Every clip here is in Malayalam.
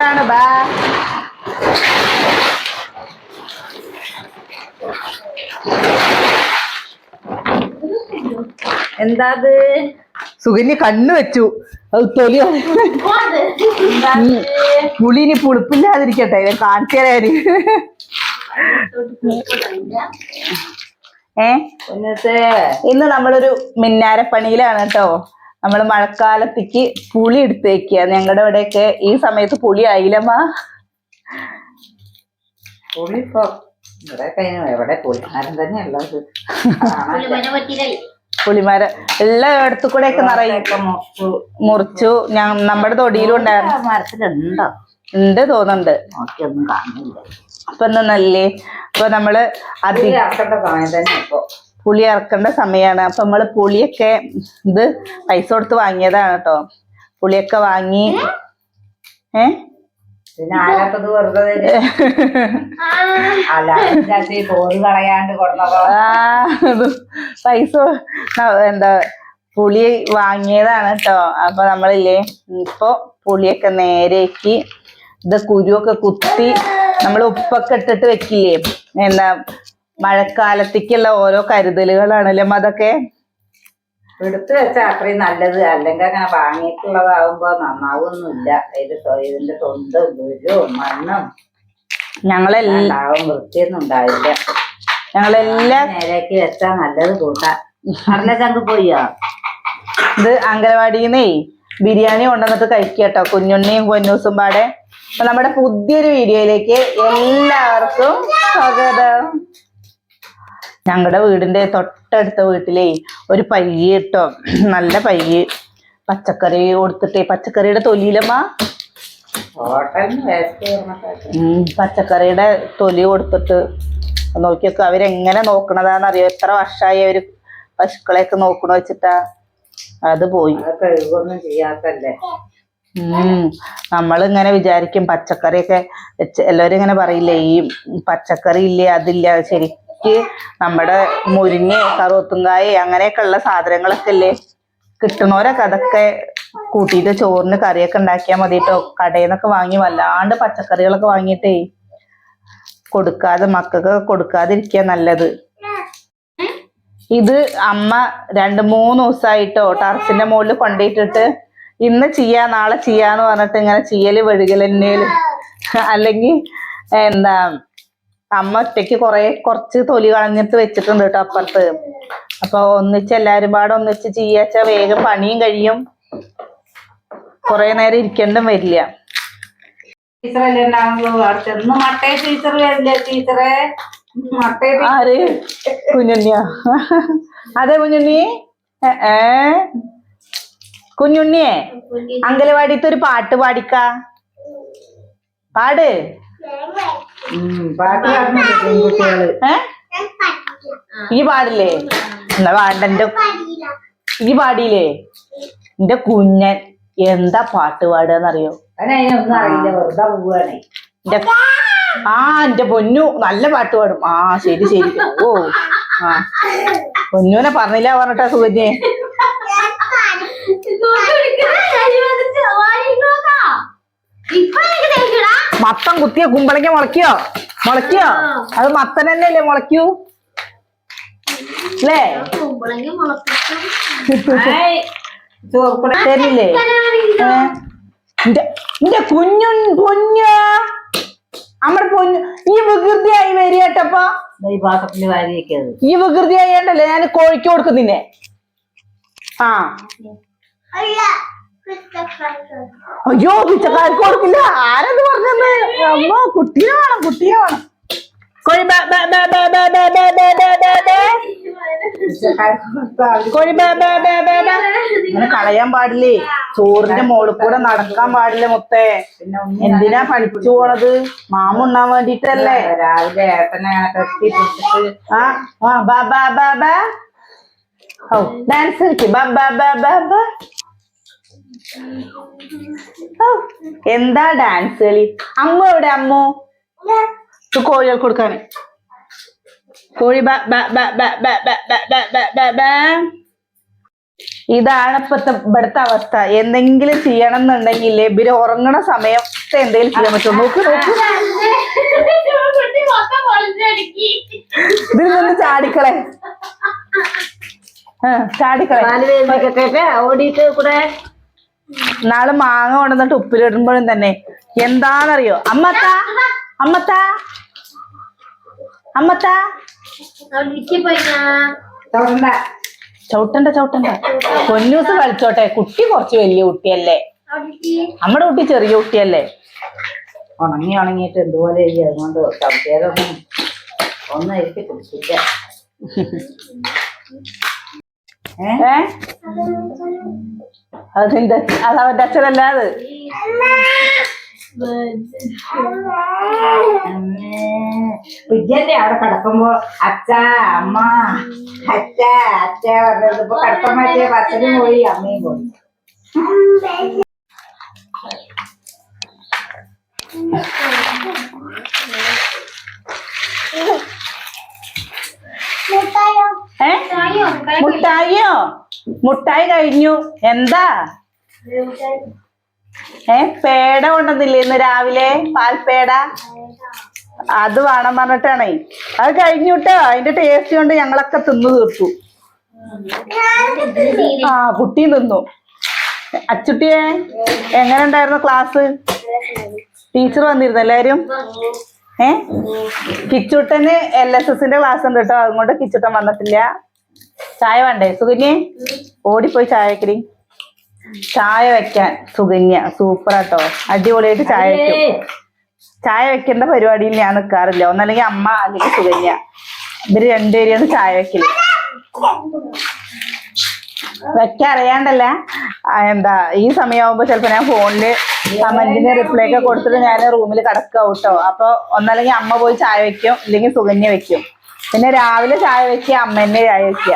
ആണ്. ബാ എന്താ അത് സുകന്യ കണ്ണു വെച്ചു. അത് തൊലി പുളി ഇനി പുളിപ്പില്ലാതിരിക്കട്ടെ. ഞാൻ കാണിച്ചു ഏ? ഏ ഇന്ന് നമ്മളൊരു മിന്നാരപ്പണിയിലാണ് കേട്ടോ. നമ്മൾ മഴക്കാലത്തേക്ക് പുളി എടുത്ത് വെക്കുക ഞങ്ങളുടെ ഇവിടെയൊക്കെ ഈ സമയത്ത് പുളി ആയില്ലമ്മ. ഇവിടെ എവിടെ പുളിമാരം ഉള്ളത് പുളിമരം എല്ലായിടത്തു കൂടെ ഒക്കെ നിറയെ. മുറിച്ചു. ഞാൻ നമ്മുടെ തൊടിയിലും ഉണ്ടായിരുന്നു. മരത്തിലുണ്ടോ? ഉണ്ട് തോന്നുന്നുണ്ട്. അപ്പൊ എന്നല്ലേ നല്ലേ? അപ്പൊ നമ്മൾ അതി പുളി ഇറക്കേണ്ട സമയം തന്നെ ഇപ്പൊ. പുളി ഇറക്കേണ്ട സമയമാണ് അപ്പൊ നമ്മൾ പുളിയൊക്കെ ഇത് പൈസ കൊടുത്ത് വാങ്ങിയതാണ് കേട്ടോ പുളിയൊക്കെ വാങ്ങി. ഏ? പൈസ എന്താ പുളി വാങ്ങിയതാണ് കേട്ടോ അപ്പൊ നമ്മളില്ലേ ഇപ്പൊ പുളിയൊക്കെ നേരേക്ക് ഇത് കുരുവൊക്കെ കുത്തി നമ്മൾ ഉപ്പൊക്കെ ഇട്ടിട്ട് വെക്കില്ലേ? എന്താ മഴക്കാലത്തേക്കുള്ള ഓരോ കരുതലുകളാണല്ലേ അതൊക്കെ? എടുത്തു വെച്ചാ അത്രയും നല്ലത്. അല്ലെങ്കിൽ അങ്ങനെ വാങ്ങിയിട്ടുള്ളതാവുമ്പോ നന്നാവൊന്നുമില്ല. ഇത് ഇതിന്റെ തൊണ്ടും ഗുരുവും മണ്ണും. ഞങ്ങളെല്ലാം വൃത്തിയൊന്നും ഉണ്ടാവില്ല. ഞങ്ങളെല്ലാം നേരേക്ക് വെച്ചാ നല്ലത് കൂട്ടാ. ചങ്ക് പോയോ? ഇത് അംഗനവാടിന്നേ ബിരിയാണി കൊണ്ടുവന്നിട്ട് കഴിക്കട്ടോ. കുഞ്ഞുണ്ണിയും പൊന്നൂസും പാടെ. നമ്മുടെ പുതിയൊരു വീഡിയോയിലേക്ക് എല്ലാവർക്കും സ്വാഗതം. ഞങ്ങളുടെ വീടിന്റെ തൊട്ടടുത്ത വീട്ടിലേ ഒരു പയ്യ് കേട്ടോ നല്ല പയ്യ്. പച്ചക്കറി കൊടുത്തിട്ടേ. പച്ചക്കറിയുടെ തൊലിയിലമ്മ? പച്ചക്കറിയുടെ തൊലി കൊടുത്തിട്ട് നോക്കിയൊക്കെ. അവരെങ്ങനെ നോക്കണതാന്ന് അറിയോ എത്ര വർഷമായി അവർ പശുക്കളെയൊക്കെ നോക്കണ വെച്ചിട്ടാ? അത് പോയി. ചെയ്യാത്തല്ലേ? ഉം നമ്മളിങ്ങനെ വിചാരിക്കും പച്ചക്കറിയൊക്കെ എല്ലാവരും ഇങ്ങനെ പറയില്ലേ ഈ പച്ചക്കറി ഇല്ലേ അതില്ല ശരിക്ക് നമ്മുടെ മുരിങ്ങ കറുവത്തുങ്കായ അങ്ങനെയൊക്കെ ഉള്ള സാധനങ്ങളൊക്കെ അല്ലേ കിട്ടുന്നവരൊക്കെ അതൊക്കെ കൂട്ടിയിട്ട് ചോറിന് കറിയൊക്കെ ഉണ്ടാക്കിയാൽ മതി കേട്ടോ കടയിൽ നിന്നൊക്കെ വാങ്ങി വല്ലാണ്ട് പച്ചക്കറികളൊക്കെ വാങ്ങിയിട്ടേ കൊടുക്കാതെ മക്കൾക്ക് കൊടുക്കാതിരിക്കുക നല്ലത്. ഇത് അമ്മ രണ്ട് മൂന്ന് ദിവസമായിട്ടോ ടെറസിന്റെ മുകളിൽ കൊണ്ടിട്ടിട്ട് ഇന്ന് ചെയ്യാ നാളെ ചെയ്യാന്ന് പറഞ്ഞിട്ട് ഇങ്ങനെ ചെയ്യൽ വെഴുകലെന്നേൽ അല്ലെങ്കിൽ എന്താ അമ്മ ഒറ്റയ്ക്ക് കുറെ കുറച്ച് തൊലി കളഞ്ഞിട്ട് വെച്ചിട്ടുണ്ട് കേട്ടോ അപ്പുറത്ത്. അപ്പൊ ഒന്നിച്ച് എല്ലാരും പാടെ ഒന്നിച്ച് ചെയ്യാച്ച വേഗം പണിയും കഴിയും. കുറെ നേരം ഇരിക്കേണ്ടും വരില്ല. ടീച്ചറല്ലേ ഉണ്ടാവുള്ളൂ? അവിടെ മട്ടേ ടീച്ചർ വരില്ലേ ടീച്ചറെ? മട്ടേ ആര്? കുഞ്ഞുണ്ണിയോ? അതെ കുഞ്ഞുണ്ണി. ഏ, ഏ? കുഞ്ഞുണ്ണിയെ അങ്കലവാടിത്തെ ഒരു പാട്ട് പാടിക്ക. പാട്. പാട്ട് പാടുന്നുണ്ട് പെൺകുട്ടികൾ. ഏ? ഈ പാടില്ലേ? എന്നാ വേണ്ട എന്റെ ഇനി പാടിയില്ലേ? എന്റെ കുഞ്ഞൻ എന്താ പാട്ട് പാടുകയെന്നറിയോ അതിനൊന്നും അറിയില്ല വെറുതെ പോവാണേ. എന്റെ ആ എന്റെ പൊന്നു നല്ല പാട്ട് പാടും. ആ ശരി ശരി. ഓ ആ. പൊന്നുനെ പറഞ്ഞില്ല പറഞ്ഞിട്ടാ സുഖന്യെ മത്തം കുത്തിയ കുമ്പളങ്ങ മുളയ്ക്കോ? മുളയ്ക്കോ? അത് മത്തൻ തന്നെയല്ലേ മുളയ്ക്കൂ? അല്ലേ? തരില്ലേ നിന്റെ കുഞ്ഞു പൊന്ന? നമ്മുടെ പൊന്നു ഈ വികൃതിയായി വരികട്ടപ്പോ ഈ വികൃതിയായി ഞാൻ കോഴിക്ക് കൊടുക്കുന്നില്ലേ ആ. അയ്യോ പിച്ചക്കാർക്ക് കൊടുക്കില്ല ആരെന്ന് പറഞ്ഞത് അമ്മ കുട്ടിയെ വേണം കുട്ടിയെ വേണം കളയാൻ പാടില്ലേ ചോറിന്റെ മോൾ കൂടെ നടക്കാൻ പാടില്ല മുത്തേ എന്തിനാ പഠിച്ചു പോണത് മാമ ഉണ്ണാൻ വേണ്ടിട്ടല്ലേ രാവിലെ ഏട്ടനെ കെട്ടി ബാ ബാ ബാ ബാ ഡാൻസ് കളിക്കും ബാ ബാ ബാ ബാ എന്താ ഡാൻസ് കളി അമ്മ എവിടെ അമ്മോ കോഴികൾ കൊടുക്കാൻ കോഴി ഇതാണ് ഇപ്പത്തെ ഇവിടുത്തെ അവസ്ഥ എന്തെങ്കിലും ചെയ്യണം എന്നുണ്ടെങ്കിൽ ഇവർ ഉറങ്ങണ സമയത്ത് എന്തെങ്കിലും ചെയ്യാൻ പറ്റുമോ നോക്ക് നോക്ക് ഇതിൽ നിന്ന് ചാടിക്കളെ ചാടിക്കളെ ഓടിയിട്ട് കൂടെ നാളെ മാങ്ങ കൊണ്ടുവന്നിട്ട് ഉപ്പിലിടുമ്പോഴും തന്നെ. എന്താണെന്നറിയോ? അമ്മത്ത അമ്മത്ത അമ്മത്ത. ചവിട്ടണ്ട ചവിട്ടണ്ട പൊന്നൂസ് കളിച്ചോട്ടെ കുട്ടി കുറച്ച് വലിയ കുട്ടിയല്ലേ? നമ്മുടെ കുട്ടി ചെറിയ കുട്ടിയല്ലേ? ഉണങ്ങി ഉണങ്ങിയിട്ട് എന്തുപോലെ അതുകൊണ്ട് സൗകര്യമൊന്നും ഒന്നും എനിക്ക് കുടിച്ചില്ല ഏ? അതിന്റെ അത് അവന്റെ അച്ഛനല്ല അത്. വിദ്യല്ലേ അവിടെ കിടക്കുമ്പോ അച്ഛ അമ്മ അച്ഛ അച്ഛ പറഞ്ഞത്. ഇപ്പൊ പറ്റിയ ബസ്സിലും പോയി അമ്മയും പോയി ഏ മുട്ടായിയോ മുട്ടായി കഴിഞ്ഞു. എന്താ? ഏ പേട കൊണ്ടെന്നില്ലേ ഇന്ന് രാവിലെ? പാൽപേട അത് വേണം പറഞ്ഞിട്ടാണേ. അത് കഴിഞ്ഞുട്ടോ അതിന്റെ ടേസ്റ്റ് കൊണ്ട് ഞങ്ങളൊക്കെ തിന്നു തീർത്തു. ആ കുട്ടി തിന്നു. അച്ചുട്ടിയെ എങ്ങനെ ഉണ്ടായിരുന്നു ക്ലാസ് ടീച്ചർ വന്നിരുന്നു എല്ലാരും? ഏ? കിച്ചുട്ടന് എൽ എസ് എസിന്റെ ക്ലാസ് ഉണ്ട് കേട്ടോ അതുകൊണ്ട് കിച്ചുട്ടൻ വന്നിട്ടില്ല. ചായ വേണ്ടേ? സുകന്യെ ഓടിപ്പോയി ചായ വെക്കടി ചായ വെക്കാൻ സുകന്യ സൂപ്പർ ആട്ടോ അടിപൊളിയായിട്ട് ചായ വെക്കും. ചായ വെക്കേണ്ട പരിപാടിയിൽ ഞാൻ നിൽക്കാറില്ല ഒന്നല്ലെങ്കിൽ അമ്മ അല്ലെങ്കിൽ സുകന്യ ഇവർ രണ്ടുപേരെയാണ് ചായ വെക്കൽ വെക്കാറിയാണ്ടല്ല എന്താ ഈ സമയമാകുമ്പോ ചിലപ്പോ ഞാൻ ഫോണിൽ കമന്റിന് റിപ്ലൈ ഒക്കെ കൊടുത്തിട്ട് ഞാൻ റൂമിൽ കിടക്കാവും കേട്ടോ അപ്പൊ ഒന്നല്ലെങ്കിൽ അമ്മ പോയി ചായ വെക്കും. ഇല്ലെങ്കിൽ സുകന്യ വെക്കും. പിന്നെ രാവിലെ ചായ വെക്കുക അമ്മേന്റെ ചായ വെക്കുക.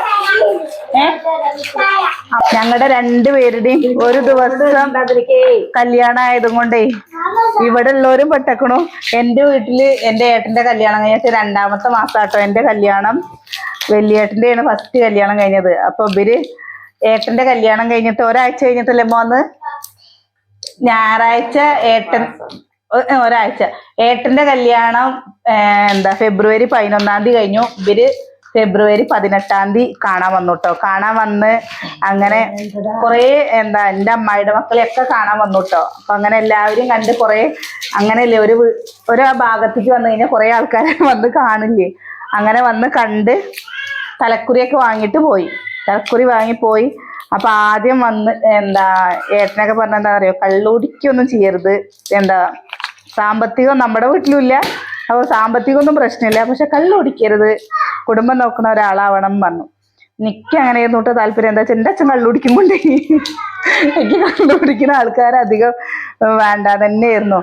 ഞങ്ങളുടെ രണ്ടുപേരുടെയും ഒരു ദിവസം കല്യാണം ആയതും കൊണ്ടേ ഇവിടെ ഉള്ളവരും പെട്ടക്കണു. എന്റെ വീട്ടിൽ എന്റെ ഏട്ടന്റെ കല്യാണം കഴിഞ്ഞ രണ്ടാമത്തെ മാസാട്ടോ എന്റെ കല്യാണം. വലിയേട്ടന്റെയാണ് ഫസ്റ്റ് കല്യാണം കഴിഞ്ഞത്. അപ്പൊ ഇവർ ഏട്ടന്റെ കല്യാണം കഴിഞ്ഞിട്ട് ഒരാഴ്ച കഴിഞ്ഞിട്ടല്ലേ മോന്ന് ഞായറാഴ്ച ഏട്ടൻ ഒരാഴ്ച. ഏട്ടന്റെ കല്യാണം എന്താ ഫെബ്രുവരി പതിനൊന്നാം തീയതി കഴിഞ്ഞു. ഇവർ ഫെബ്രുവരി പതിനെട്ടാം തീയതി കാണാൻ വന്നു കേട്ടോ കാണാൻ വന്ന് അങ്ങനെ കുറേ എന്താ എന്റെ അമ്മായിയുടെ മക്കളെയൊക്കെ കാണാൻ വന്നു കേട്ടോ അപ്പൊ അങ്ങനെ എല്ലാവരും കണ്ട് കുറേ അങ്ങനെയല്ലേ ഒരു ഒരു ഭാഗത്തേക്ക് വന്നു കഴിഞ്ഞാൽ കുറേ ആൾക്കാരെ വന്ന് കാണില്ലേ? അങ്ങനെ വന്ന് കണ്ട് തലക്കുറിയൊക്കെ വാങ്ങിയിട്ട് പോയി. തലക്കുറി വാങ്ങി പോയി. അപ്പൊ ആദ്യം വന്ന് എന്താ ഏട്ടനൊക്കെ പറഞ്ഞ എന്താ പറയുക കള്ളുടിക്കൊന്നും ചെയ്യരുത്. എന്താ സാമ്പത്തികം നമ്മുടെ വീട്ടിലും ഇല്ല അപ്പോൾ സാമ്പത്തികമൊന്നും പ്രശ്നമില്ല. പക്ഷെ കള്ളുടിക്കരുത്. കുടുംബം നോക്കുന്ന ഒരാളാവണം പറഞ്ഞു. എനിക്ക് അങ്ങനെ തൊട്ട് താല്പര്യം. എന്താ വെച്ചാൽ എന്റെ അച്ഛൻ കള്ളുടിക്കും കൊണ്ട് എനിക്ക് കള്ളുടിക്കുന്ന ആൾക്കാർ അധികം വേണ്ട തന്നെയായിരുന്നു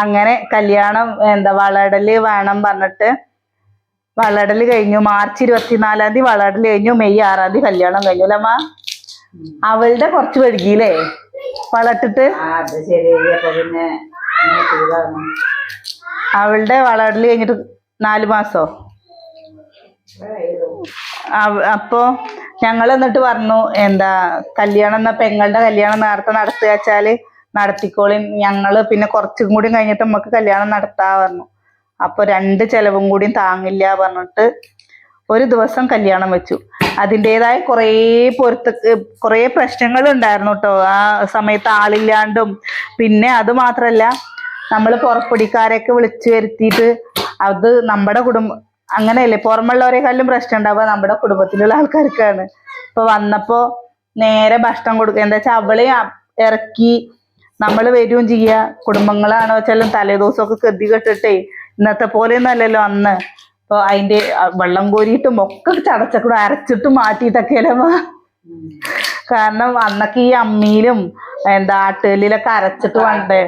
അങ്ങനെ കല്യാണം എന്താ വളടൽ വേണം പറഞ്ഞിട്ട് വളടൽ കഴിഞ്ഞു. മാർച്ച് ഇരുപത്തിനാലാം തീയതി വളടൽ കഴിഞ്ഞു. മെയ് ആറാം തീയതി കല്യാണം കഴിഞ്ഞു അല്ലമ്മ അവളുടെ കുറച്ച് വഴുകിയില്ലേ വളട്ടിട്ട്? പിന്നെ. അവളുടെ വളടൽ കഴിഞ്ഞിട്ട് നാല് മാസോ? അപ്പോ ഞങ്ങൾ എന്നിട്ട് പറഞ്ഞു എന്താ കല്യാണം എന്ന പെങ്ങളുടെ കല്യാണം നേരത്തെ നടത്തുക വെച്ചാൽ നടത്തിക്കോളി ഞങ്ങൾ പിന്നെ കുറച്ചും കൂടി കഴിഞ്ഞിട്ട് നമുക്ക് കല്യാണം നടത്താ പറഞ്ഞു. അപ്പൊ രണ്ട് ചെലവും കൂടി താങ്ങില്ല പറഞ്ഞിട്ട് ഒരു ദിവസം കല്യാണം വെച്ചു. അതിന്റെതായ കുറേ പൊരുത്ത കുറേ പ്രശ്നങ്ങൾ ഉണ്ടായിരുന്നു കേട്ടോ ആ സമയത്ത് ആളില്ലാണ്ടും. പിന്നെ അത് മാത്രല്ല നമ്മൾ പുറപ്പൊടിക്കാരെയൊക്കെ വിളിച്ചു വരുത്തിയിട്ട് അത് നമ്മുടെ കുടുംബം അങ്ങനെയല്ലേ പുറമുള്ളവരെക്കാളും പ്രശ്നം ഉണ്ടാവുക നമ്മുടെ കുടുംബത്തിലുള്ള ആൾക്കാർക്കാണ്. ഇപ്പൊ വന്നപ്പോ നേരെ ഭക്ഷണം കൊടുക്കുക എന്താ വെച്ചാൽ അവളെ ഇറക്കി നമ്മൾ വരികയും ചെയ്യുക കുടുംബങ്ങളാണോ വെച്ചാലും തലേദിവസമൊക്കെ കെതി കെട്ടിട്ടേ ഇന്നത്തെ പോലെയൊന്നും അല്ലല്ലോ അന്ന്. അപ്പൊ അതിന്റെ വെള്ളം കോരിയിട്ടും ഒക്കെ ചടച്ചക്കൂടെ അരച്ചിട്ടും മാറ്റിയിട്ടൊക്കെ അമ്മ? കാരണം അന്നൊക്കെ ഈ അമ്മിയിലും എന്താ ആട്ടുകല്ലിലൊക്കെ അരച്ചിട്ട് വേണ്ടേ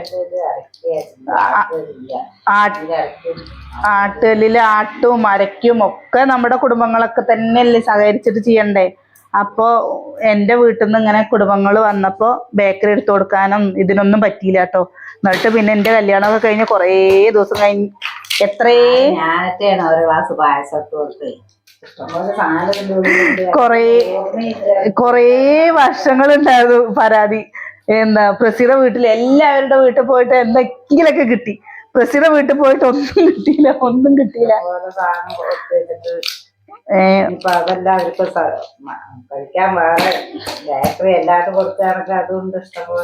ആട്ടുകല്ലിൽ ആട്ടും അരയ്ക്കും ഒക്കെ നമ്മുടെ കുടുംബങ്ങളൊക്കെ തന്നെയല്ലേ സഹകരിച്ചിട്ട് ചെയ്യണ്ടേ. അപ്പോ എന്റെ വീട്ടിൽ നിന്ന് ഇങ്ങനെ കുടുംബങ്ങൾ വന്നപ്പോ ബേക്കറി എടുത്തു കൊടുക്കാനും ഇതിനൊന്നും പറ്റിയില്ല കേട്ടോ. എന്നിട്ട് പിന്നെ എന്റെ കല്യാണമൊക്കെ കഴിഞ്ഞ് കുറേ ദിവസം കഴിഞ്ഞ് എത്രേ ഞാനൊക്കെയാണ് ഒരു ഗ്ലാസ് പായസം. കൊറേ കൊറേ വർഷങ്ങൾ വർഷങ്ങളുണ്ടായിരുന്നു പരാതി. എന്താ പ്രസിയുടെ വീട്ടിൽ എല്ലാവരുടെ വീട്ടിൽ പോയിട്ട് എന്തെങ്കിലൊക്കെ കിട്ടി. പ്രസിയുടെ വീട്ടിൽ പോയിട്ട് ഒന്നും കിട്ടിയില്ല ഒന്നും കിട്ടിയില്ല.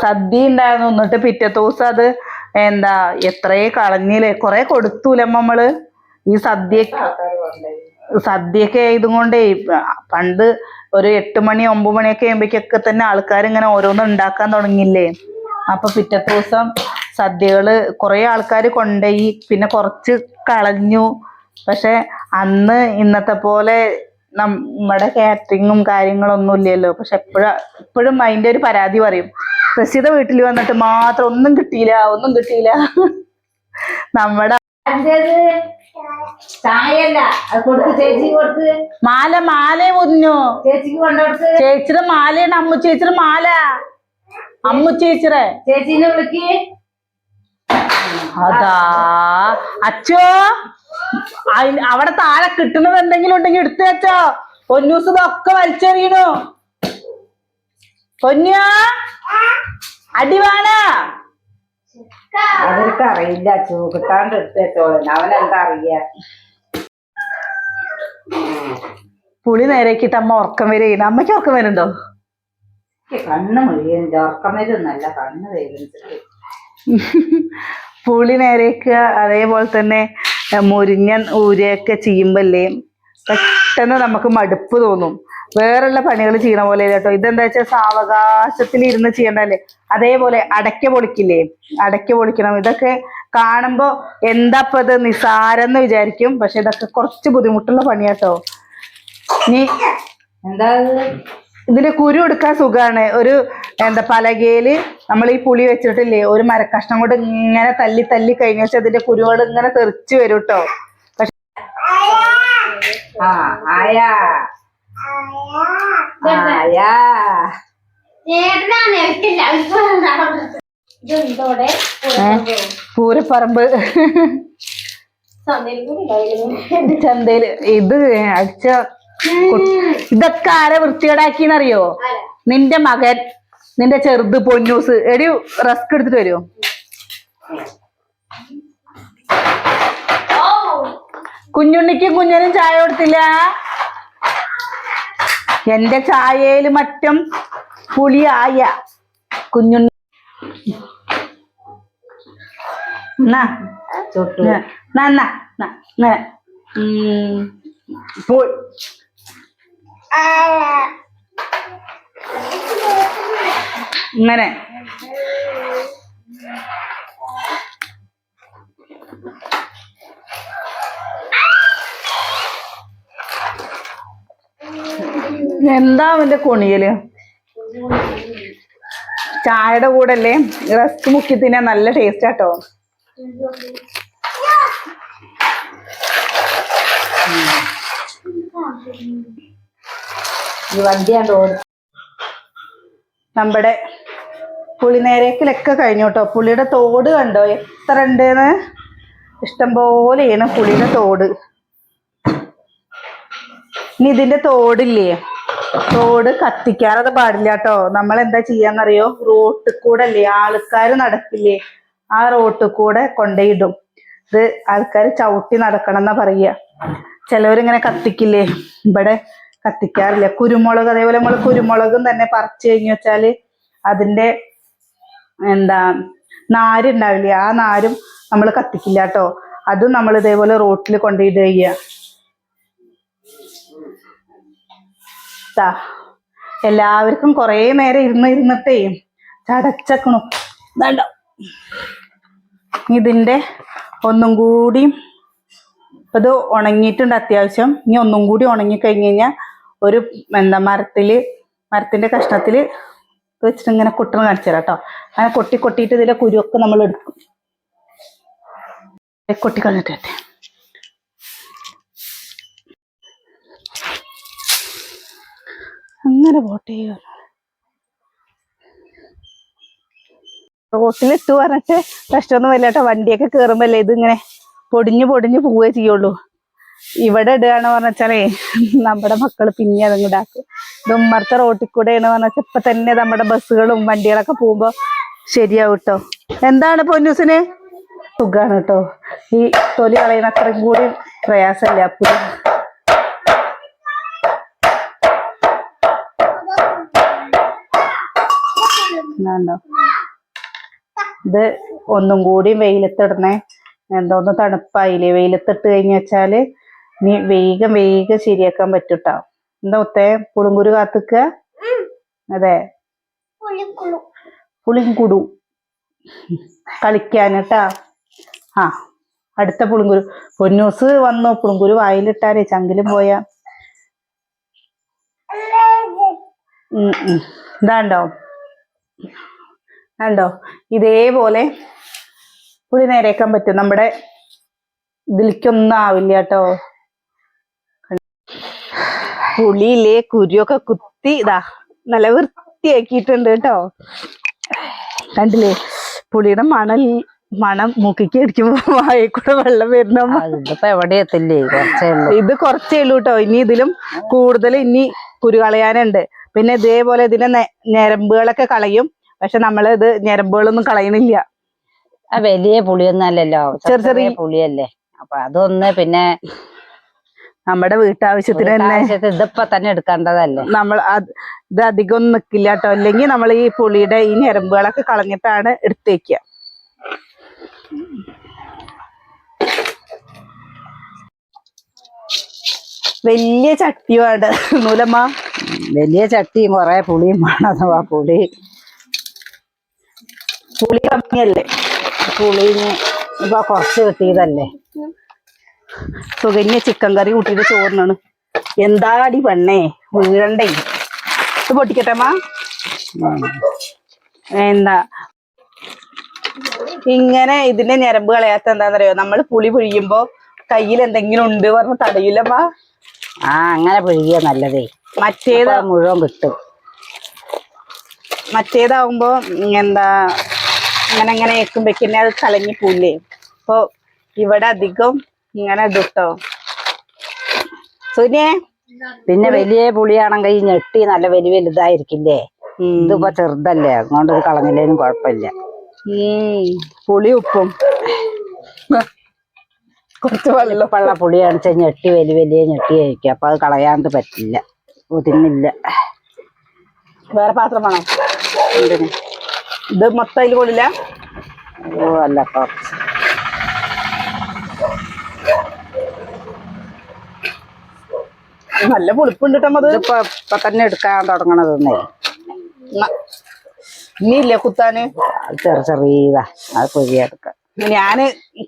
സദ്യ ഉണ്ടായിരുന്നു. എന്നിട്ട് പിറ്റത്തെ ദിവസം അത് എന്താ എത്രയേ കളഞ്ഞില്ലേ. കൊറേ കൊടുത്തൂലമ്മ നമ്മൾ? ഈ സദ്യ സദ്യയൊക്കെ ആയതുകൊണ്ടേ കൊണ്ടേ പണ്ട് ഒരു എട്ട് മണി ഒമ്പത് മണിയൊക്കെ ആകുമ്പോഴേക്കൊക്കെ തന്നെ ആൾക്കാർ ഇങ്ങനെ ഓരോന്ന് ഉണ്ടാക്കാൻ തുടങ്ങില്ലേ അപ്പൊ പിറ്റത്തെ ദിവസം സദ്യകൾ കുറെ ആൾക്കാർ കൊണ്ടുപോയി പിന്നെ കുറച്ച് കളഞ്ഞു. പക്ഷെ അന്ന് ഇന്നത്തെ പോലെ നമ്മുടെ കാറ്ററിങ്ങും കാര്യങ്ങളൊന്നും ഇല്ലല്ലോ. പക്ഷെ എപ്പോഴും എപ്പോഴും അതിന്റെ ഒരു പരാതി പറയും. പ്രസിദ്ധ വീട്ടിൽ വന്നിട്ട് മാത്രം ഒന്നും കിട്ടിയില്ല ഒന്നും കിട്ടിയില്ല. നമ്മുടെ മാല മാലേ മുന്നു ചേച്ചിക്ക് കൊണ്ടുകൊടുക്ക് ചേച്ചിയുടെ മാലയാണ് അമ്മു ചേച്ചിയുടെ മാല. അമ്മു ചേച്ചിയുടെ. ചേച്ചിനെ വിളിക്ക്. അതാ. അച്ചോ അവിടെ താഴെ കിട്ടുന്നത് എന്തെങ്കിലും ഉണ്ടെങ്കിൽ എടുത്തു വെച്ചോ. പൊന്നൂസ് ഇതൊക്കെ വലിച്ചെറിയണു. പൊന്നു? അടിവാണ അവർക്ക് അറിയില്ല ചൂ കിട്ടാണ്ട് എടുത്ത് വെച്ചോളൂ അവനെന്താ അറിയാ? പുളി നേരേക്കിട്ട് അമ്മ ഉറക്കം വരെയാണ് അമ്മയ്ക്ക് ഉറക്കം വരുന്നുണ്ടോ? കണ്ണ് മുഴുവൻ ഉറക്കം വരുന്നല്ല കണ്ണ് വരുന്നുണ്ട് പുളി നേരേക്കുക അതേപോലെ തന്നെ മുരിങ്ങൻ ഊരയൊക്കെ ചെയ്യുമ്പല്ലേ പെട്ടെന്ന് നമുക്ക് മടുപ്പ് തോന്നും. വേറുള്ള പണികൾ ചെയ്യണ പോലെ കേട്ടോ ഇതെന്താ വെച്ചാൽ സാവകാശത്തിൽ ഇരുന്ന് ചെയ്യണ്ടല്ലേ അതേപോലെ അടയ്ക്ക പൊളിക്കില്ലേ? അടയ്ക്ക പൊളിക്കണം. ഇതൊക്കെ കാണുമ്പോ എന്താ ഇത് നിസാരം എന്ന് വിചാരിക്കും. പക്ഷെ ഇതൊക്കെ കുറച്ച് ബുദ്ധിമുട്ടുള്ള പണിയാട്ടോ. നീ എന്താ ഇത്? ഇതിന്റെ കുരു എടുക്കാൻ സുഖാണ്. ഒരു എന്താ പലകയിൽ നമ്മൾ ഈ പുളി വെച്ചിട്ടില്ലേ? ഒരു മരക്കഷ്ണം കൊണ്ട് ഇങ്ങനെ തല്ലി തല്ലി കഴിഞ്ഞ വെച്ചാൽ അതിന്റെ കുരുവോട് ഇങ്ങനെ തെറിച്ചു വരും കേട്ടോ പക്ഷെ ആ ആയാ. പൂരപ്പറമ്പ്. ചന്തയിൽ. ഇത് അടിച്ച ഇതൊക്കെ ആരെ വൃത്തികേടാക്കിന്നറിയോ നിന്റെ മകൻ നിന്റെ ചെറുത് പൊന്നൂസ്. എടി റസ്ക് എടുത്തിട്ട് വരുമോ കുഞ്ഞുണ്ണിക്കും കുഞ്ഞനും ചായ കൊടുത്തില്ല? എന്റെ ചായയിൽ മറ്റും പുളിയായ കുഞ്ഞുണ്ണി ചുട്ടു. ഇങ്ങനെ. എന്നാ, എന്നാ, എന്നാ, ഇങ്ങനെ. ഉം. പു- ഇങ്ങനെ എന്താ അവന്റെ കുണിയൽ? ചായയുടെ കൂടെ അല്ലേ റസ്ക് മുക്കി തിന്നാൻ നല്ല ടേസ്റ്റ് ആട്ടോ. നമ്മുടെ പുളിനേരേക്കിലൊക്കെ കഴിഞ്ഞു കേട്ടോ പുളിയുടെ തോട് കണ്ടോ? എത്ര ഉണ്ടെന്ന്? ഇഷ്ടം പോലെയാണ് പുളിയുടെ തോട്. ഇനി ഇതിന്റെ തോടില്ലേ? തോട് കത്തിക്കാറത് പാടില്ല കേട്ടോ. നമ്മൾ എന്താ ചെയ്യാന്നറിയോ? റോട്ടിൽ കൂടെ അല്ലേ ആൾക്കാർ നടക്കില്ലേ ആ റോട്ടിൽ കൂടെ കൊണ്ടയിടും. ഇത് ആൾക്കാർ ചവിട്ടി നടക്കണം എന്നാ പറയുക. ചിലവരിങ്ങനെ കത്തിക്കില്ലേ? ഇവിടെ കത്തിക്കാറില്ല. കുരുമുളക് അതേപോലെ നമ്മൾ കുരുമുളകും തന്നെ പറിച്ചു കഴിഞ്ഞു വെച്ചാൽ അതിന്റെ എന്താ നാരുണ്ടാവില്ലേ ആ നാരും നമ്മൾ കത്തിക്കില്ല കേട്ടോ. അതും നമ്മൾ ഇതേപോലെ റോട്ടിൽ കൊണ്ടുപോയി ചെയ്യുക ദാ, എല്ലാവർക്കും കുറേ നേരം ഇരുന്ന് ഇരുന്നിട്ടേ ചടച്ചക്കണു. വേണ്ട. ഇതിന്റെ ഒന്നും കൂടി ഇത് ഉണങ്ങിയിട്ടുണ്ട് അത്യാവശ്യം. ഇനി ഒന്നും കൂടി ഉണങ്ങി കഴിഞ്ഞ് കഴിഞ്ഞാൽ ഒരു എന്താ മരത്തിൽ മരത്തിന്റെ കഷ്ണത്തിൽ വെച്ചിട്ട് ഇങ്ങനെ കൊട്ടണ കാണിച്ചു തരാം കേട്ടോ. അങ്ങനെ കൊട്ടി കൊട്ടിയിട്ട് ഇതിലെ കുരുവൊക്കെ നമ്മൾ എടുക്കും. കൊട്ടി കളഞ്ഞിട്ട് വരട്ടെ. വോട്ട് പോട്ടെ റോട്ടിലിട്ട് പറഞ്ഞിട്ട് പ്രശ്നമൊന്നും വരില്ല കേട്ടോ. വണ്ടിയൊക്കെ ഇത് ഇങ്ങനെ പൊടിഞ്ഞു പൊടിഞ്ഞു പോവേ ചെയ്യുള്ളൂ. ഇവിടെ ഇടുകയാണ് പറഞ്ഞാലേ നമ്മുടെ മക്കൾ പിന്നെ അതങ്ങ് ഇടാക്കും ഇതുമ്മർത്ത റോട്ടിൽ കൂടെയാണ് പറഞ്ഞാൽ ഇപ്പൊ തന്നെ നമ്മുടെ ബസ്സുകളും വണ്ടികളൊക്കെ പോകുമ്പോ ശരിയാവും കേട്ടോ. എന്താണ് പൊന്നൂസിന്? സുഖാണ് കേട്ടോ. ഈ തൊലി കളയുന്ന അത്രയും കൂടി പ്രയാസമില്ല അപ്പു ഉണ്ടോ ഇത് ഒന്നും കൂടി വെയിലത്തിടണേ. എന്തോന്ന് തണുപ്പായില്ലേ? വെയിലത്തിട്ട് കഴിഞ്ഞു വെച്ചാൽ നീ വേഗം വേഗം ശരിയാക്കാൻ പറ്റൂട്ടോ. എന്താ ഒത്തെ പുളുങ്കുരു കാത്തുക്ക? അതെ. പുളിങ്കുടു. കളിക്കാൻ കേട്ടാ. ആ അടുത്ത പുളുങ്കുരു. പൊന്നൂസ് വന്നു? പുളുങ്കുരു വായിലിട്ടാലേ ചങ്കിലും പോയാ. ഇതാണ്ടോ? കണ്ടോ? ഇതേപോലെ പുളി നേരേക്കാൻ പറ്റും. നമ്മുടെ ഇതിലേക്കൊന്നും ആവില്ല കേട്ടോ. പുളിയിലെ കുരുവൊക്കെ കുത്തി ഇതാ നല്ല വൃത്തിയാക്കിയിട്ടുണ്ട് കേട്ടോ. കണ്ടില്ലേ? പുളിയുടെ മണൽ മണം മുക്കിക്ക് അടിക്കുമ്പോ വായിൽ കൂടെ വെള്ളം വരുന്ന ഇതിപ്പോ എവിടെ എത്തില്ലേ? ഇത് കുറച്ചേ ഉള്ളൂ കേട്ടോ. ഇനി ഇതിലും കൂടുതൽ ഇനി കുരു കളയാനുണ്ട്. പിന്നെ ഇതേപോലെ ഇതിന്റെ നെ- ഞരമ്പുകളൊക്കെ കളയും. പക്ഷെ നമ്മൾ ഇത് ഞരമ്പുകളൊന്നും കളയണില്ല. ആ വലിയ പുളിയൊന്നും അല്ലല്ലോ ചെറിയ ചെറിയ- പുളിയല്ലേ. അപ്പൊ അതൊന്ന് പിന്നെ നമ്മുടെ വീട്ടാവശ്യത്തിന് തന്നെ ഇതിപ്പോ തന്നെ എടുക്കേണ്ടതല്ലേ. നമ്മൾ ഇത് അധികം ഒന്നും നിക്കില്ല കേട്ടോ. അല്ലെങ്കിൽ നമ്മൾ ഈ പുളിയുടെ ഈ ഞരമ്പുകളൊക്കെ കളഞ്ഞിട്ടാണ് എടുത്തേക്കുക വലിയ ചട്ടിയുമാണ്. നൂലമ്മ വലിയ ചട്ടിയും കൊറേ പുളിയും വേണം ആ പുളി. പുളി കമ്മിയല്ലേ? പുളിന് ഇപ്പൊ കുറച്ച് കിട്ടിയതല്ലേ? സുകന്യ ചിക്കൻ കറി കൂട്ടിയിട്ട് ചോറിനാണ്. എന്താടി പെണ്ണേ? വീഴണ്ടേ ഇത് പൊട്ടിക്കട്ടെ അമ്മ? എന്താ? ഇങ്ങനെ ഇതിന്റെ ഞരമ്പ് കളയാത്ത എന്താന്നറിയോ നമ്മൾ പുളി പിഴിയുമ്പോ കയ്യിൽ എന്തെങ്കിലും ഉണ്ട് പറഞ്ഞ് തടയില്ലമ്മ ആ അങ്ങനെ പിഴുകിയ നല്ലതേ. മറ്റേത് മുഴുവൻ കിട്ടും മറ്റേതാവുമ്പോ എന്താ ഇങ്ങനെ ഇങ്ങനെ ഏക്കുമ്പേക്കിന്നെ അത് കലങ്ങി പോയില്ലേ അപ്പൊ ഇവിടെ അധികം ഇങ്ങനെ ഇട്ടോ സുനിയെ? പിന്നെ വലിയ പുളിയാണെങ്കിൽ ഞെട്ടി നല്ല വലിയ വലുതായിരിക്കില്ലേ. ഇതിപ്പോ ചെറുതല്ലേ അതുകൊണ്ട് കളഞ്ഞില്ലേലും കുഴപ്പമില്ല. ഉം. പുളി ഉപ്പും. കുറച്ച് വെള്ളം വെള്ള പുളിയാണ് വെച്ചാൽ ഞെട്ടി വലിയ വലിയ ഞെട്ടി ആയിരിക്കും. അപ്പൊ അത് കളയാണ്ട് പറ്റില്ല. ഒതുങ്ങില്ല വേറെ പാത്രം വേണം? എന്തിന്? ഇത് മൊത്തം അതിൽ കൊള്ളില്ല? ഓ അല്ല കുറച്ച് നല്ല പുളിപ്പുണ്ട് കേട്ടോ അത് ഇതിപ്പോ ഇപ്പൊ തന്നെ എടുക്കാൻ തുടങ്ങണതെന്നേ ഇനിയില്ലേ കുത്താന്? ചെറു ചെറിയതാ. അത് പൊരിയെടുക്കാം ഞാൻ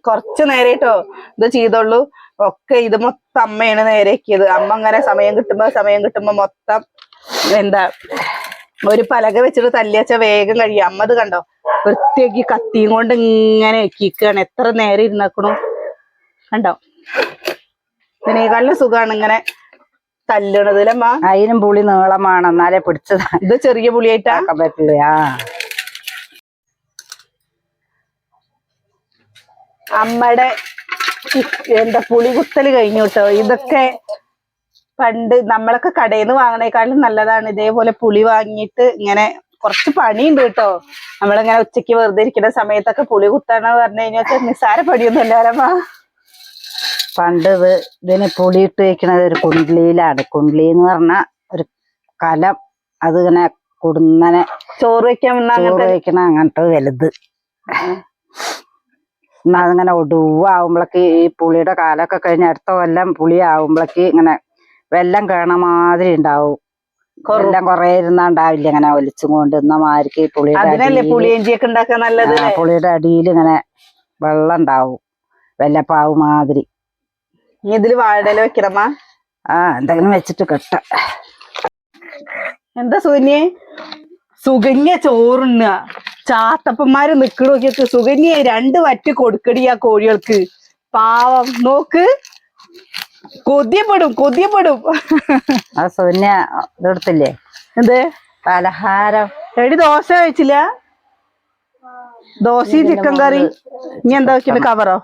കുറച്ച് നേരെട്ടോ ഇത് ചെയ്തോളൂ ഒക്കെ ഇത് മൊത്തം അമ്മയാണ് നേരെയാക്കിയത്. അമ്മ അങ്ങനെ സമയം കിട്ടുമ്പോ സമയം കിട്ടുമ്പോ മൊത്തം എന്താ ഒരു പലക വെച്ചിട്ട് തല്ലിയച്ച വേഗം കഴിയും. അമ്മ അത് കണ്ടോ? വൃത്തിയാക്കി കത്തിയും കൊണ്ട് ഇങ്ങനെ വെക്കിക്കാണ് എത്ര നേരം ഇരുന്നേക്കണു? കണ്ടോ? ഇതിനേക്കാളും സുഖമാണ് ഇങ്ങനെ തല്ലണതിലമ്മ അതിനും പുളി നീളമാണ്. എന്നാലേ പിടിച്ചതാ ഇത് ചെറിയ പുളിയായിട്ടാക്കാൻ പറ്റില്ല അമ്മയുടെ എന്താ പുളി കുത്തൽ കഴിഞ്ഞു കേട്ടോ ഇതൊക്കെ പണ്ട് നമ്മളൊക്കെ കടയിൽ നിന്ന് വാങ്ങണേക്കാളും നല്ലതാണ്. ഇതേപോലെ പുളി വാങ്ങിയിട്ട് ഇങ്ങനെ കുറച്ച് പണിയുണ്ട് കേട്ടോ നമ്മളിങ്ങനെ ഉച്ചയ്ക്ക് വെറുതെ ഇരിക്കുന്ന സമയത്തൊക്കെ പുളി കുത്താന്ന് പറഞ്ഞു കഴിഞ്ഞാൽ നിസ്സാര പണിയൊന്നും അല്ലാരമ്മ പണ്ട് ഇത് ഇതിന് പുളി ഇട്ട് വെക്കണത് ഒരു കുണ്ട്ലിയിലാണ്. കുണ്ട്ലി എന്ന് പറഞ്ഞ ഒരു കലം. അത് ഇങ്ങനെ കുടുന്നനെ ചോറ് വെക്കാൻ ചോറ് വെക്കണ അങ്ങനത്തെ വലുത്. എന്നാ അതിങ്ങനെ ഒടുവാകുമ്പോഴേക്ക് ഈ പുളിയുടെ കാലമൊക്കെ കഴിഞ്ഞ് അടുത്ത കൊല്ലം പുളി ആവുമ്പോഴേക്ക് ഇങ്ങനെ വെല്ലം കേണ മാതിരി ഉണ്ടാവും വെല്ലം കൊറേ ഇരുന്നാ ഉണ്ടാവില്ല ഇങ്ങനെ ഒലിച്ചും കൊണ്ട് ഇന്ന മാതിരിക്ക് പുളിയുടെ പുളിയഞ്ചിയൊക്കെ ഉണ്ടാക്കാൻ നല്ലത് പുളിയുടെ അടിയിൽ ഇങ്ങനെ വെള്ളം ഉണ്ടാവും വെല്ലപ്പാവ് മാതിരി. ഇതിൽ വാഴയില വെക്കണമ? ആ എന്തെങ്കിലും വെച്ചിട്ട് കെട്ട. എന്താ സൂന്യേ സുകന്യ ചോറുണ്ണ ചാത്തപ്പന്മാര് നിക്കണ നോക്കിയൊക്കെ സുകന്യെ രണ്ട് വറ്റ് കൊടുക്കടി ആ കോഴികൾക്ക്. പാവം. നോക്ക്. കൊതിയപ്പെടും കൊതിയപ്പെടും. ആ സുന്യ ഇതെടുത്തില്ലേ? എന്ത്? പലഹാരം. എടി ദോശ കഴിച്ചില്ല? ദോശയും ചിക്കൻ കറി. ഇനി എന്താ വെച്ചിട്ട് കവറോ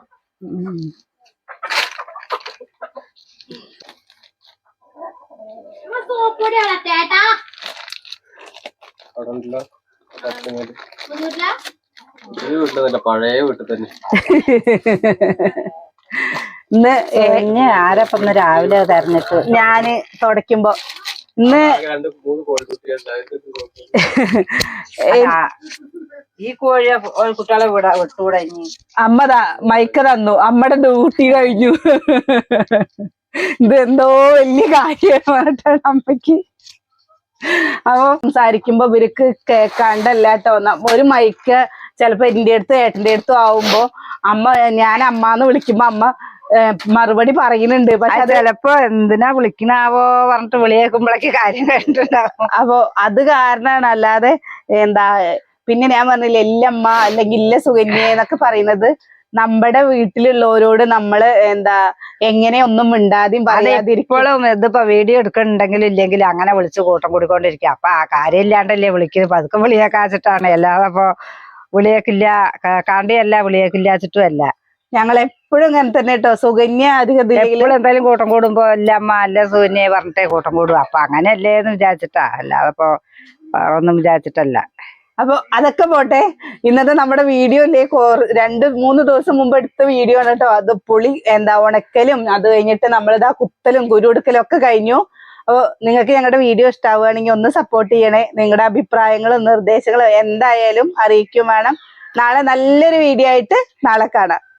ചേട്ടാ വീട്ടിൽ തന്നെ പഴയ വീട്ടിൽ തന്നെ. ഇന്ന് പിന്നെ ആരപ്പം രാവിലെ തെരഞ്ഞിട്ട് ഞാൻ തുടയ്ക്കുമ്പോ ഇന്ന് ഈ കോഴിയെ ഒരു കുട്ടികളെ വിടാ വിട്ടുകൂടെ ഇനി. അമ്മ മൈക്ക് തന്നു. അമ്മയുടെ ഡ്യൂട്ടി കഴിഞ്ഞു. ഇതെന്തോ വലിയ കാര്യമായിട്ടാണ് അമ്മയ്ക്ക് അപ്പൊ സംസാരിക്കുമ്പോ ഇവർക്ക് കേക്കാണ്ടല്ല കേട്ടോ. ഒരു മൈക്ക് ചിലപ്പോ എന്റെ അടുത്ത് ഏട്ടന്റെ അടുത്തും ആവുമ്പോ അമ്മ ഞാൻ അമ്മാന്ന് വിളിക്കുമ്പോ അമ്മ മറുപടി പറയുന്നുണ്ട്. പക്ഷെ ചിലപ്പോ എന്തിനാ വിളിക്കണാവോ പറഞ്ഞിട്ട് വിളിയേക്കുമ്പോഴേക്ക് കാര്യം കഴിഞ്ഞിട്ടുണ്ടാവും അപ്പൊ അത് കാരണമാണ് അല്ലാതെ എന്താ പിന്നെ ഞാൻ പറഞ്ഞില്ല ഇല്ലമ്മ അല്ലെങ്കിൽ ഇല്ല സുകന്യ എന്നൊക്കെ പറയുന്നത് നമ്മുടെ വീട്ടിലുള്ളവരോട് നമ്മൾ എന്താ എങ്ങനെ ഒന്നും മിണ്ടാതെയും പറയാതിരിക്കും. ഇതിപ്പോ വീഡിയോ എടുക്കണുണ്ടെങ്കിലും ഇല്ലെങ്കിലും അങ്ങനെ വിളിച്ച് കൂട്ടം കൂടിക്കൊണ്ടിരിക്കുക. അപ്പൊ ആ കാര്യമില്ലാണ്ടല്ലേ വിളിക്കുന്നത് പതുക്കെ വിളിയേക്കാച്ചിട്ടാണ്. അല്ലാതെ അപ്പൊ വിളിയേക്കില്ല കാണ്ടിയല്ല വിളിയേക്കില്ലാച്ചിട്ടും അല്ല ഞങ്ങൾ എപ്പോഴും ഇങ്ങനെ തന്നെ കേട്ടോ സുകന്യ അധികം എന്തായാലും കൂട്ടം കൂടുമ്പോ അല്ല അമ്മ അല്ല സുകന്യ പറഞ്ഞിട്ടേ കൂട്ടം കൂടും അപ്പൊ അങ്ങനെയല്ലേ എന്ന് വിചാരിച്ചിട്ടാ. അല്ലാതെ ഇപ്പൊ ഒന്നും വിചാരിച്ചിട്ടല്ല. അപ്പൊ അതൊക്കെ പോട്ടെ. ഇന്നത്തെ നമ്മുടെ വീഡിയോ ഇല്ലേ രണ്ട് മൂന്ന് ദിവസം മുമ്പ് എടുത്ത വീഡിയോ ആണ് കേട്ടോ. അത് പുളി എന്താ ഉണക്കലും അത് കഴിഞ്ഞിട്ട് നമ്മളിതാ കുത്തലും കുരുടുക്കലും ഒക്കെ കഴിഞ്ഞു. അപ്പൊ നിങ്ങൾക്ക് ഞങ്ങളുടെ വീഡിയോ ഇഷ്ടാവുകയാണെങ്കിൽ ഒന്ന് സപ്പോർട്ട് ചെയ്യണേ. നിങ്ങളുടെ അഭിപ്രായങ്ങളും നിർദ്ദേശങ്ങളും എന്തായാലും അറിയിക്കും വേണം. നാളെ നല്ലൊരു വീഡിയോ ആയിട്ട് നാളെ കാണാം.